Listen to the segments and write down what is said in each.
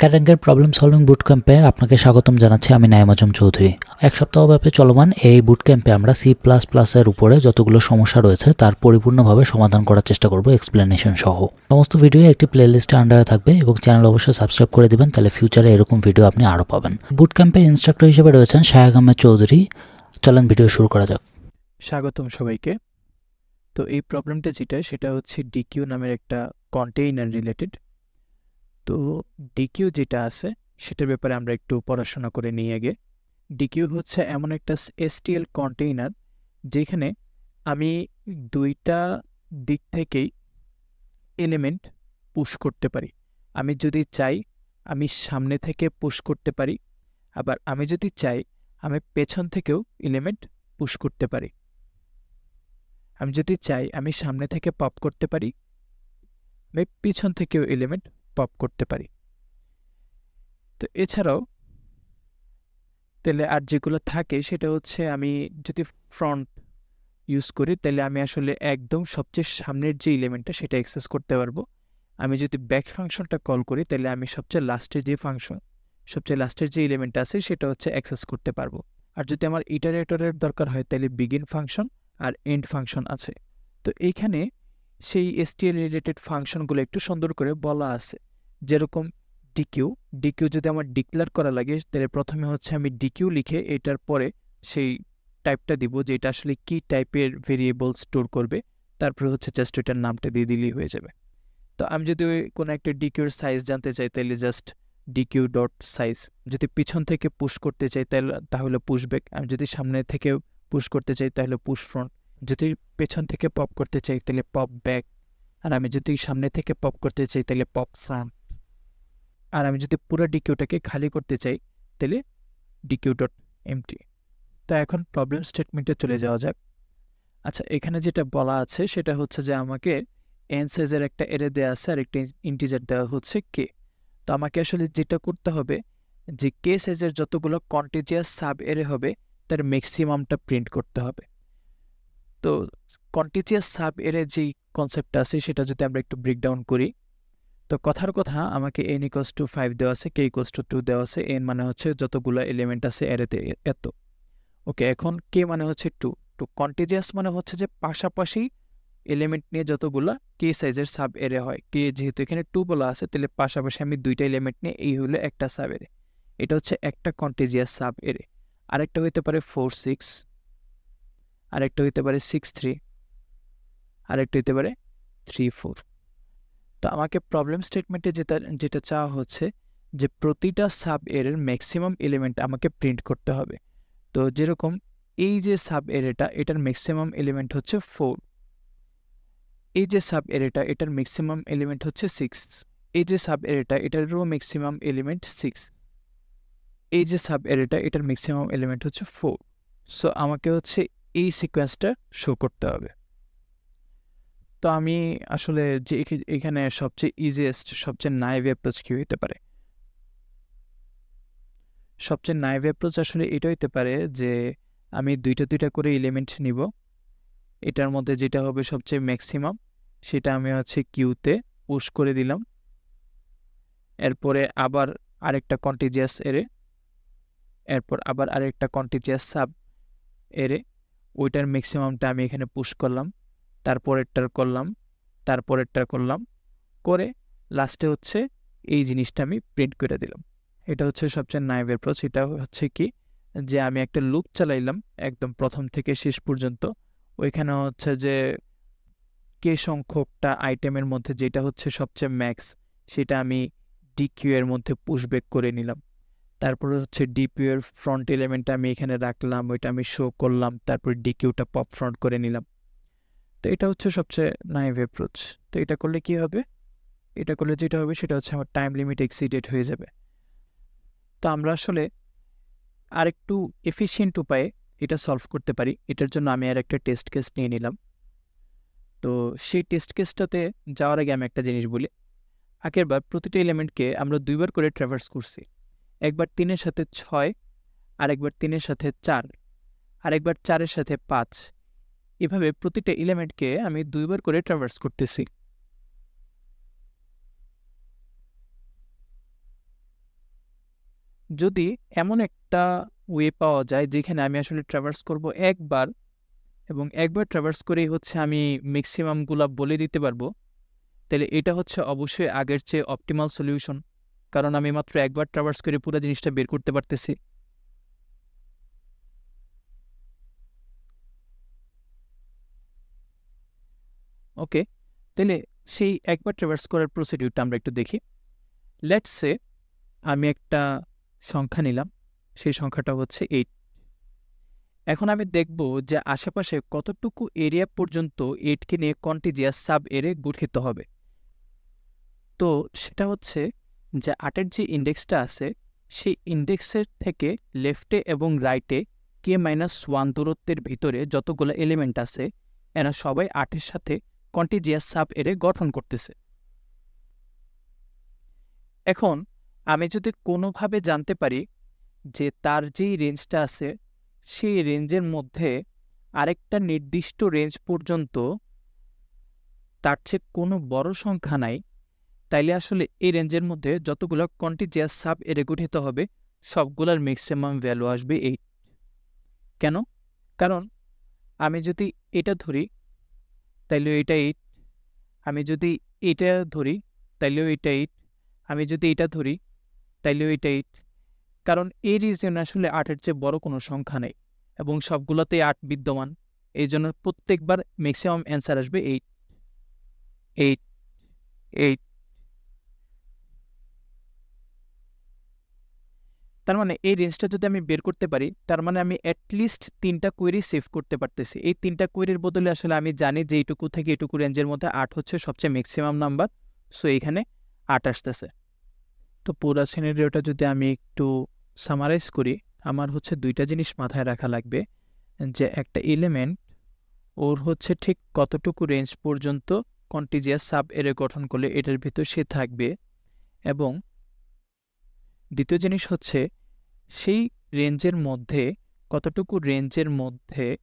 ক্যারেঙ্গের problem solving বুট ক্যাম্পে আপনাকে স্বাগতম জানাচ্ছি, আমি নাইম আজম চৌধুরী। এক সপ্তাহব্যাপী চলমান এই বুট ক্যাম্পে আমরা সি প্লাস প্লাসের উপরে যতগুলো সমস্যা রয়েছে, তার পরিপূর্ণভাবে সমাধান করার চেষ্টা করব এক্সপ্লেনেশন সহ। সমস্ত ভিডিও একটি প্লেলিস্টে আন্ডারে থাকবে এবং চ্যানেল অবশ্যই সাবস্ক্রাইব করে দিবেন, তাহলে ফিউচারে এরকম ভিডিও আপনি আরও পাবেন। বুট ক্যাম্পের ইনস্ট্রাক্টর হিসেবে রয়েছেন শাহেক আহমেদ চৌধুরী। চলেন ভিডিও শুরু করা যাক। স্বাগতম সবাইকে। তো এই প্রবলেমটা যেটা, সেটা হচ্ছে ডিকিউ নামের একটা কন্টেইনার রিলেটেড তো ডিকিউ যেটা আছে, সেটার ব্যাপারে আমরা একটু পড়াশোনা করে নিয়ে আগে। ডিকিউ হচ্ছে এমন একটা এসটিএল কন্টেইনার যেখানে আমি দুইটা দিক থেকেই এলিমেন্ট পুশ করতে পারি। আমি যদি চাই আমি সামনে থেকে পুশ করতে পারি, আবার আমি যদি চাই আমি পেছন থেকেও এলিমেন্ট পুশ করতে পারি। আমি যদি চাই আমি সামনে থেকে পপ করতে পারি, আমি পিছন থেকেও এলিমেন্ট পপ করতে পারি। তো এছাড়াও তাহলে আর যেগুলো থাকে সেটা হচ্ছে আমি যদি ফ্রন্ট ইউজ করি, তাহলে আমি আসলে একদম সবচেয়ে সামনের যে এলিমেন্টটা সেটা অ্যাক্সেস করতে পারব। আমি যদি ব্যাক ফাংশনটা কল করি, তাহলে আমি সবচেয়ে লাস্টের যে ফাংশন সবচেয়ে লাস্টের যে এলিমেন্ট আছে সেটা হচ্ছে অ্যাক্সেস করতে পারব। আর যদি আমার ইটারেটরের দরকার হয়, তাহলে বিগিন ফাংশন আর এন্ড ফাংশন আছে। তো এইখানে সেই এসটিএল রিলেটেড ফাংশনগুলো একটু সুন্দর করে বলা আছে। যেরকম ডিকিউ ডিকিউ যদি আমার ডিক্লেয়ার করা লাগে, তাহলে প্রথমে হচ্ছে আমি ডিকিউ লিখে এটার পরে সেই টাইপটা দিব যে এটা আসলে কি টাইপের ভেরিয়েবল স্টোর করবে। তারপরে হচ্ছে জাস্ট ওইটার নামটা দিয়ে দিলেই হয়ে যাবে। তো আমি যদি কোনো একটা ডিকিউর সাইজ জানতে চাই, তাহলে জাস্ট ডিকিউ ডট সাইজ যদি পিছন থেকে পুশ করতে চাই, তাহলে তাহলে পুশ ব্যাক আমি যদি সামনে থেকে পুশ করতে চাই, তাহলে পুশ ফ্রন্ট যদি পেছন থেকে পপ করতে চাই, তাহলে পপ ব্যাক আর আমি যদি সামনে থেকে পপ করতে চাই, তাহলে পপ সাম আর আমি যদি পুরো ডিকিউটাকে খালি করতে চাই, তাহলে ডিকিউ ডট এমটি তো এখন প্রবলেম স্টেটমেন্টে চলে যাওয়া যাক। আচ্ছা এখানে যেটা বলা আছে, সেটা হচ্ছে যে আমাকে এন সাইজের একটা এরে দেওয়া আছে, আর একটা ইন্টিজার দেওয়া হচ্ছে কে তো আমাকে আসলে যেটা করতে হবে, যে কে সাইজের যতগুলো কন্টিজিয়াস সাব এরে হবে, তার ম্যাক্সিমামটা প্রিন্ট করতে হবে। তো কন্টিজিয়াস সাব এরে যেই কনসেপ্টটা আছে, সেটা যদি আমরা একটু ব্রেকডাউন করি তো কথার কথা আমাকে এন ইকোয়াস টু ফাইভ দেওয়া আছে কে ইকোয়াস টু টু দেওয়া আছে এন মানে হচ্ছে যতগুলো এলিমেন্ট আছে এরেতে এত। ওকে এখন কে মানে হচ্ছে টু টু কন্টিজিয়াস মানে হচ্ছে যে পাশাপাশি এলিমেন্ট নিয়ে যতগুলো কে সাইজের সাব এরে হয় কে যেহেতু এখানে টু বলা আছে, তাহলে পাশাপাশি আমি দুইটা এলিমেন্ট নিয়ে এই হলো একটা সাব এরে এটা হচ্ছে একটা কন্টিজিয়াস সাব এরে আরেকটা হইতে পারে ফোর সিক্স আরেকটা হইতে পারে সিক্স থ্রি আরেকটা হইতে পারে থ্রি ফোর তো আমাকে প্রবলেম স্টেটমেন্টে যেটা যেটা চাওয়া হচ্ছে যে প্রতিটা সাব এরের ম্যাক্সিমাম এলিমেন্ট আমাকে প্রিন্ট করতে হবে। তো যেরকম এই যে সাব এরেটা এটার ম্যাক্সিমাম এলিমেন্ট হচ্ছে ফোর এই যে সাব এরেটা এটার ম্যাক্সিমাম এলিমেন্ট হচ্ছে সিক্স এই যে সাব এরেটা এটারও ম্যাক্সিমাম এলিমেন্ট সিক্স এই যে সাব এরেটা এটার ম্যাক্সিমাম এলিমেন্ট হচ্ছে ফোর সো আমাকে হচ্ছে এই সিকোয়েন্সটা শো করতে হবে। তো আমি আসলে যে এখানে সবচেয়ে ইজিয়েস্ট সবচেয়ে নাইভ অ্যাপ্রোচ কী হইতে পারে? সবচেয়ে নাইভ অ্যাপ্রোচ আসলে এটা হইতে পারে যে আমি দুইটা দুইটা করে এলিমেন্ট নিব। এটার মধ্যে যেটা হবে সবচেয়ে ম্যাক্সিমাম সেটা আমি হচ্ছে কিউতে পুশ করে দিলাম। এরপরে আবার আরেকটা কন্টিজিয়াস এরে, এরপর আবার আরেকটা কন্টিজিয়াস সাব এরে, ওইটার ম্যাক্সিমামটা আমি এখানে পুশ করলাম। তারপরেরটার করলাম তারপরেরটা করলাম, করে লাস্টে হচ্ছে এই জিনিসটা আমি প্রিন্ট করে দিলাম। এটা হচ্ছে সবচেয়ে নাইভ অ্যাপ্রোচ এটা হচ্ছে কি যে আমি একটা লুপ চালাইলাম একদম প্রথম থেকে শেষ পর্যন্ত। ওইখানে হচ্ছে যে কে সংখ্যকটা আইটেমের মধ্যে যেটা হচ্ছে সবচেয়ে ম্যাক্স সেটা আমি ডিকিউ এর মধ্যে পুশব্যাক করে নিলাম। তারপরে হচ্ছে ডিপিউ এর ফ্রন্ট এলিমেন্টটা আমি এখানে রাখলাম, ওইটা আমি শো করলাম, তারপর ডিকিউটা পপ ফ্রন্ট করে নিলাম। তো এটা হচ্ছে সবচেয়ে নাইভ অ্যাপ্রোচ তো এটা করলে কি হবে? এটা করলে যেটা হবে সেটা হচ্ছে আমার টাইম লিমিট এক্সিডেড হয়ে যাবে। তো আমরা আসলে আরেকটু এফিসিয়েন্ট উপায়ে এটা সলভ করতে পারি। এটার জন্য আমি আর একটা টেস্ট কেস নিয়ে নিলাম। তো সেই টেস্ট কেসটাতে যাওয়ার আগে আমি একটা জিনিস বলি। আগের বার প্রতিটা এলিমেন্টকে আমরা দুইবার করে ট্রাভার্স করছি। একবার তিনের সাথে ছয়, আরেকবার তিনের সাথে চার, আরেকবার চারের সাথে পাঁচ এভাবে প্রতিটা এলিমেন্টকে আমি দুইবার করে ট্রাভার্স করতেছি। যদি এমন একটা ওয়ে পাওয়া যায় যেখানে আমি আসলে ট্রাভার্স করব একবার এবং একবার ট্রাভার্স করেই হচ্ছে আমি ম্যাক্সিমামগুলা বলে দিতে পারব, তাহলে এটা হচ্ছে অবশ্যই আগের চেয়ে অপটিমাল সলিউশন কারণ আমি মাত্র একবার ট্রাভার্স করে পুরো জিনিসটা বের করতে পারতেছি। ওকে তাহলে সেই একবার ট্রাভার্স করার প্রসিডিউরটা আমরা একটু দেখি। লেটস সে আমি একটা সংখ্যা নিলাম, সেই সংখ্যাটা হচ্ছে এইট এখন আমি দেখব যে আশেপাশে কতটুকু এরিয়া পর্যন্ত এইটকে নিয়ে কন্টিজিয়াস সাব এরে গঠিত হবে। তো সেটা হচ্ছে যে আটের যে ইন্ডেক্সটা আছে, সেই ইন্ডেক্সের থেকে লেফটে এবং রাইটে কে মাইনাস ওয়ান দূরত্বের ভিতরে যতগুলো এলিমেন্ট আছে, এরা সবাই আটের সাথে কন্টিজিয়াস সাব এরে গঠন করতেছে। এখন আমি যদি কোনোভাবে জানতে পারি যে তার যেই রেঞ্জটা আছে, সেই রেঞ্জের মধ্যে আরেকটা নির্দিষ্ট রেঞ্জ পর্যন্ত তার চেয়ে কোনো বড় সংখ্যা নাই, তাইলে আসলে এই রেঞ্জের মধ্যে যতগুলো কন্টিজিয়াস সাব এরে গঠিত হবে, সবগুলোর ম্যাক্সিমাম ভ্যালু আসবে এইট কেন? কারণ আমি যদি এটা ধরি তাইলেও এটা এইট আমি যদি এটা ধরি, তাইলেও এটা এইট আমি যদি এটা ধরি, তাইলেও এটা এইট কারণ এই রিজনে আসলে আটের চেয়ে বড় কোনো সংখ্যা নেই এবং সবগুলোতেই আট বিদ্যমান। এই জন্য প্রত্যেকবার ম্যাক্সিমাম অ্যান্সার আসবে এইট এইট এইট তার মানে এই রেঞ্জটা যদি আমি বের করতে পারি, তার মানে আমি অ্যাটলিস্ট তিনটা কোয়েরি সেভ করতে পারতেছি। এই তিনটা কোয়েরির বদলে আসলে আমি জানি যে এইটুকু থেকে এইটুকু রেঞ্জের মধ্যে আট হচ্ছে সবচেয়ে ম্যাক্সিমাম নাম্বার সো এখানে আট আসতেছে। তো পুরো সিনারিওটা যদি আমি একটু সামারাইজ করি, আমার হচ্ছে দুইটা জিনিস মাথায় রাখা লাগবে, যে একটা এলিমেন্ট ওর হচ্ছে ঠিক কতটুকু রেঞ্জ পর্যন্ত কন্টিজিয়াস সাব এরে গঠন করলে এটার ভিতর সে থাকবে, এবং দ্বিতীয় জিনিস হচ্ছে সেই রেঞ্জের মধ্যে, কতটুকু রেঞ্জের মধ্যে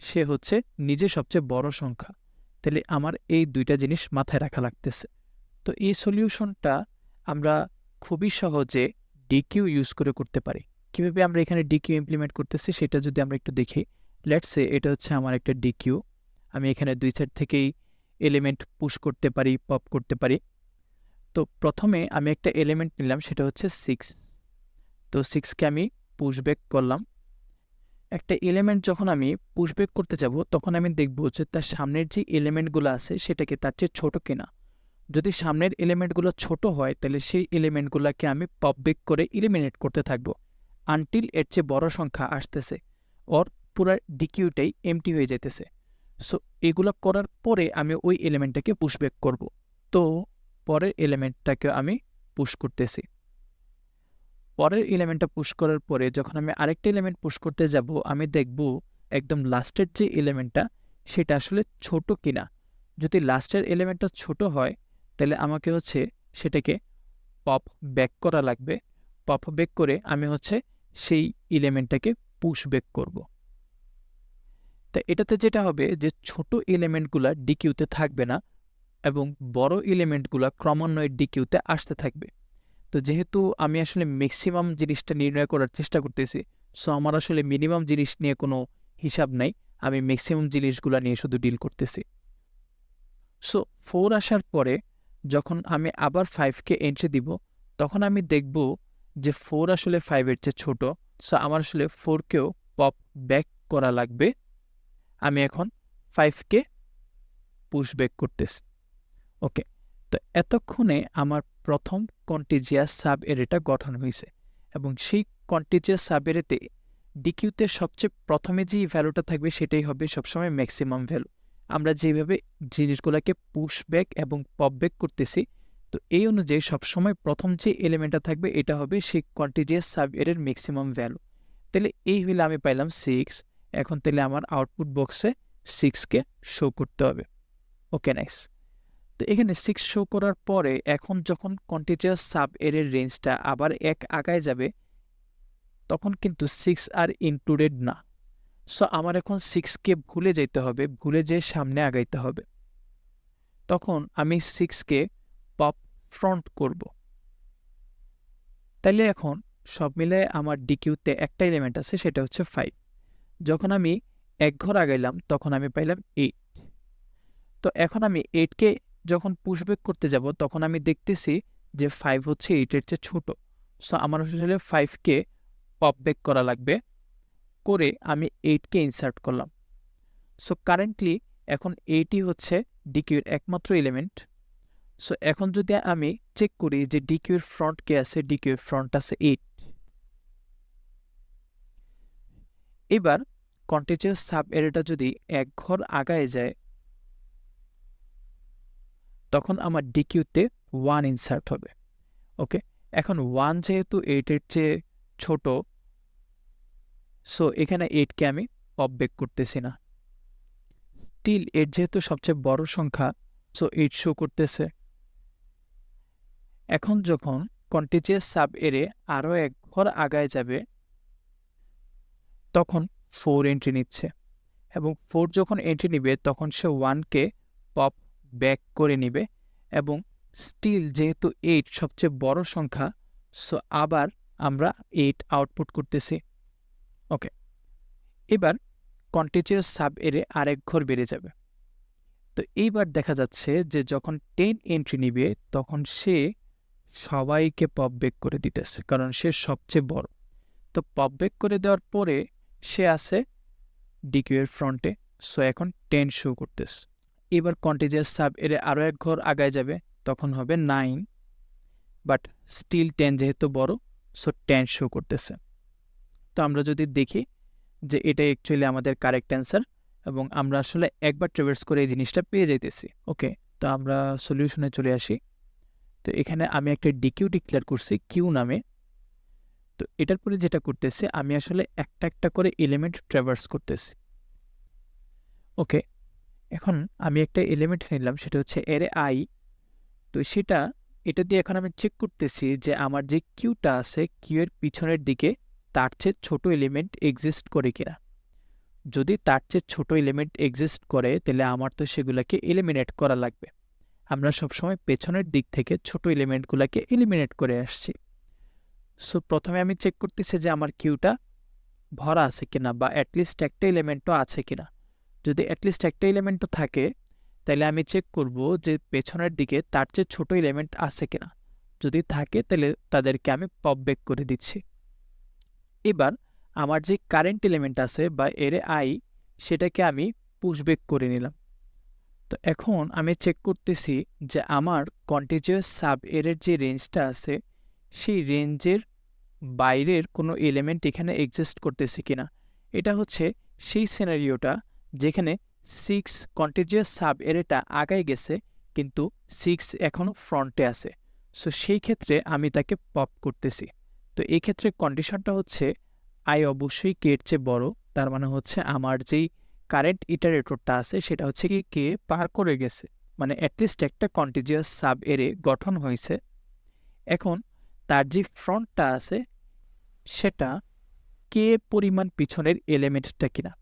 সে হচ্ছে নিজে সবচেয়ে বড় সংখ্যা। তাহলে আমার এই দুইটা জিনিস মাথায় রাখা লাগতেছে। তো এই সলিউশনটা আমরা খুবই সহজে ডিকিউ ইউজ করে করতে পারি। কীভাবে আমরা এখানে ডিকিউ ইমপ্লিমেন্ট করতেছি সেটা যদি আমরা একটু দেখি। লেটসে এটা হচ্ছে আমার একটা ডিকিউ আমি এখানে দুই সাইড থেকেই এলিমেন্ট পুশ করতে পারি পপ করতে পারি। তো প্রথমে আমি একটা এলিমেন্ট নিলাম, সেটা হচ্ছে সিক্স তো সিক্সকে আমি পুশব্যাক করলাম। একটা এলিমেন্ট যখন আমি পুশব্যাক করতে যাব, তখন আমি দেখব যে তার সামনের যে এলিমেন্টগুলো আছে, সেটাকে তার চেয়ে ছোটো কিনা। যদি সামনের এলিমেন্টগুলো ছোট হয়, তাহলে সেই এলিমেন্টগুলোকে আমি পপ বেক করে ইলিমিনেট করতে থাকব। আনটিল এর চেয়ে বড় সংখ্যা আসতেছে ওর পুরো ডিকিউটাই এমটি হয়ে যেতেছে সো এগুলো করার পরে আমি ওই এলিমেন্টটাকে পুশব্যাক করব। তো, পরের এলিমেন্টটাকে আমি পুশ করতেছি। পরের এলিমেন্টটা পুশ করার পরে যখন আমি আরেকটা এলিমেন্ট পুশ করতে যাব, আমি দেখব একদম লাস্টের যে এলিমেন্টটা সেটা আসলে ছোট কিনা। যদি লাস্টের এলিমেন্টটা ছোট হয়, তাহলে আমাকে হচ্ছে সেটাকে পপ ব্যাক করা লাগবে। পপ ব্যাক করে আমি হচ্ছে সেই এলিমেন্টটাকে পুশ ব্যাক করব। তা এটাতে যেটা হবে যে ছোট এলিমেন্টগুলা ডিকিউতে থাকবে না এবং বড় এলিমেন্টগুলো ক্রমান্বয়ে ডিকিউতে আসতে থাকবে। তো যেহেতু আমি আসলে ম্যাক্সিমাম জিনিসটা নির্ণয় করার চেষ্টা করতেছি সো আমার আসলে মিনিমাম জিনিস নিয়ে কোনো হিসাব নাই। আমি ম্যাক্সিমাম জিনিসগুলো নিয়ে শুধু ডিল করতেছি। সো ফোর আসার পরে যখন আমি আবার ফাইভকে এন্ট্রি দিব, তখন আমি দেখব যে ফোর আসলে ফাইভের চেয়ে ছোট। সো আমার আসলে ফোরকেও পপ ব্যাক করা লাগবে। আমি এখন ফাইভকে পুশ ব্যাক করতেছি। ওকে তো এতক্ষণে আমার প্রথম কন্টিজিয়াস সাব এরেটা গঠন হয়েছে এবং সেই কন্টিজিয়াস সাব এরেতে ডিকিউতে সবচেয়ে প্রথমে যেই ভ্যালুটা থাকবে সেটাই হবে সবসময় ম্যাক্সিমাম ভ্যালু আমরা যেভাবে জিনিসগুলোকে পুশ ব্যাক এবং পপ ব্যাক করতেছি, তো এই অনুযায়ী সবসময় প্রথম যে এলিমেন্টটা থাকবে এটা হবে সেই কন্টিজিয়াস সাব এরের ম্যাক্সিমাম ভ্যালু তাহলে এই হইলে আমি পাইলাম সিক্স এখন তাহলে আমার আউটপুট বক্সে সিক্সকে শো করতে হবে। ওকে নাইস তো এখানে সিক্স শো করার পরে এখন যখন কন্টিজিয়াস সাব এরের রেঞ্জটা আবার এক আগায় যাবে, তখন কিন্তু সিক্স আর ইনক্লুডেড না। সো আমার এখন সিক্সকে ভুলে যেতে হবে, ভুলে যেয়ে সামনে আগাইতে হবে। তখন আমি সিক্সকে পপ ফ্রন্ট করব। তাইলে এখন সব মিলে আমার ডিকিউতে একটা এলিমেন্ট আছে, সেটা হচ্ছে ফাইভ যখন আমি এক ঘর আগাইলাম, তখন আমি পাইলাম এইট তো এখন আমি এইটকে যখন পুশব্যাক করতে যাব, তখন আমি দেখতেছি যে ফাইভ হচ্ছে এইটের চেয়ে ছোট। সো আমার আসলে ফাইভকে পপ ব্যাক করা লাগবে করে আমি এইটকে ইনসার্ট করলাম। সো কারেন্টলি এখন এইটই হচ্ছে ডিকিউর একমাত্র এলিমেন্ট সো এখন যদি আমি চেক করি যে ডিকিউর ফ্রন্ট কে আছে ডিকিউর ফ্রন্ট আছে এইট এবার কন্টিজিয়াস সাব এরিয়াটা যদি এক ঘর আগায় যায় তখন আমার ডিকিউতে ওয়ান ইনসার্ট হবে ওকে এখন ওয়ান যেহেতু এইটের চেয়ে ছোট সো এখানে এইটকে আমি ব্যাক করতেছি না। স্টিল এর যেহেতু সবচেয়ে বড় সংখ্যা সো এইট শো করতেছে। এখন যখন কন্টিজিয়াস সাব এরে আরও এক ঘর আগায় যাবে, তখন ফোর এন্ট্রি নিচ্ছে এবং ফোর যখন এন্ট্রি নিবে, তখন সে ওয়ানকে পপ ব্যাক করে নিবে এবং স্টিল যেহেতু এইট সবচেয়ে বড় সংখ্যা সো আবার আমরা এইট আউটপুট করতেছি। ওকে এবার কন্টিজিয়াস সাব এরে আরেক ঘর বেড়ে যাবে। তো এইবার দেখা যাচ্ছে যে যখন টেন এন্ট্রি নিবে, তখন সে সবাইকে পপ ব্যাক করে দিতেছে, কারণ সে সবচেয়ে বড়। তো পপ ব্যাক করে দেওয়ার পরে সে আছে ডিকিউ এর ফ্রন্টে সো এখন টেন শো করতেছে। এবার কন্টিজিয়াস সাব এর আরও এক ঘর আগায় যাবে, তখন হবে নাইন বাট স্টিল টেন যেহেতু বড় সো টেন শো করতেছে। তো আমরা যদি দেখি যে এটা অ্যাকচুয়ালি আমাদের কারেক্ট অ্যান্সার এবং আমরা আসলে একবার ট্রেভার্স করে এই জিনিসটা পেয়ে যাইতেছি ওকে তো আমরা সলিউশনে চলে আসি। তো এখানে আমি একটা ডিকিউ ডিক্লেয়ার করছি কিউ নামে। তো এটার পরে যেটা করতেছে, আমি আসলে একটা একটা করে এলিমেন্ট ট্রাভার্স করতেছি। ওকে এখন আমি একটা এলিমেন্ট নিলাম, সেটা হচ্ছে এর আই তো সেটা, এটা দিয়ে এখন আমি চেক করতেছি যে আমার যে কিউটা আছে কিউ এর পিছনের দিকে তার চেয়ে ছোট এলিমেন্ট এক্সিস্ট করে কিনা। যদি তার চেয়ে ছোট এলিমেন্ট এক্সিস্ট করে, তাহলে আমার তো সেগুলোকে এলিমিনেট করা লাগবে। আমরা সবসময় পেছনের দিক থেকে ছোট এলিমেন্টগুলোকে এলিমিনেট করে আসছি। সো প্রথমে আমি চেক করতেছি যে আমার কিউটা ভরা আছে কিনা বা অ্যাটলিস্ট একটা এলিমেন্টও আছে কিনা। যদি অ্যাটলিস্ট একটা এলিমেন্টও থাকে, তাহলে আমি চেক করব যে পেছনের দিকে তার চেয়ে ছোট এলিমেন্ট আছে কিনা। যদি থাকে, তাহলে তাদেরকে আমি পপ ব্যাক করে দিচ্ছি। এবার আমার যে কারেন্ট এলিমেন্ট আছে বা এর আই সেটাকে আমি পুশব্যাক করে নিলাম। তো এখন আমি চেক করতেছি যে আমার কন্টিজিয়াস সাব এরের যে রেঞ্জটা আছে, সেই রেঞ্জের বাইরের কোনো এলিমেন্ট এখানে এক্সিস্ট করতেছে কিনা। এটা হচ্ছে সেই সিনারিওটা যেখানে সিক্স কন্টিজিয়াস সাব এরেটা আগায় গেছে, কিন্তু সিক্স এখনও ফ্রন্টে আছে। সো সেই ক্ষেত্রে আমি তাকে পপ করতেছি। তো, এই ক্ষেত্রে কন্ডিশনটা হচ্ছে আই অবশ্যই কে এর চেয়ে বড়। তার মানে হচ্ছে আমার যেই কারেন্ট ইটারেটরটা আছে, সেটা হচ্ছে কি কে পার করে গেছে। মানে অ্যাটলিস্ট একটা কন্টিজিয়াস সাব এরে গঠন হয়েছে। এখন তার যে ফ্রন্টটা আছে, সেটা কে পরিমাণ পিছনের এলিমেন্টটা কিনা।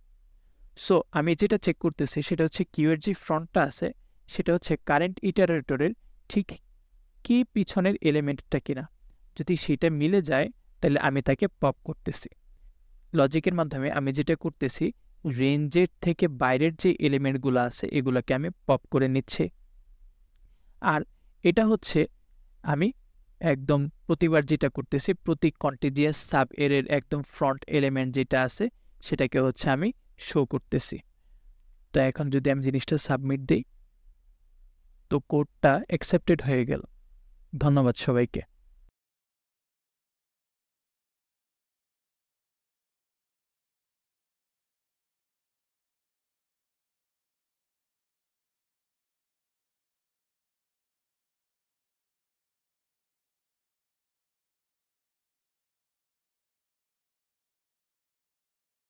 সো আমি যেটা চেক করতেছি সেটা হচ্ছে কিউয়ের যে ফ্রন্টটা আছে, সেটা হচ্ছে কারেন্ট ইটারেটরের ঠিক কি পিছনের এলিমেন্টটা কিনা। যদি সেটা মিলে যায়, তাহলে আমি তাকে পপ করতেছি। লজিকের মাধ্যমে আমি যেটা করতেছি রেঞ্জের থেকে বাইরের যে এলিমেন্টগুলো আছে, এগুলোকে আমি পপ করে নিচ্ছি। আর এটা হচ্ছে আমি একদম প্রতিবার যেটা করতেছি, প্রতি কন্টিজিয়াস সাব এরের একদম ফ্রন্ট এলিমেন্ট যেটা আছে, সেটাকে হচ্ছে আমি শো করতেছি। তো এখন যদি আমি জিনিসটা সাবমিট দিই, তো কোডটা অ্যাকসেপ্টেড হয়ে গেল। ধন্যবাদ সবাইকে।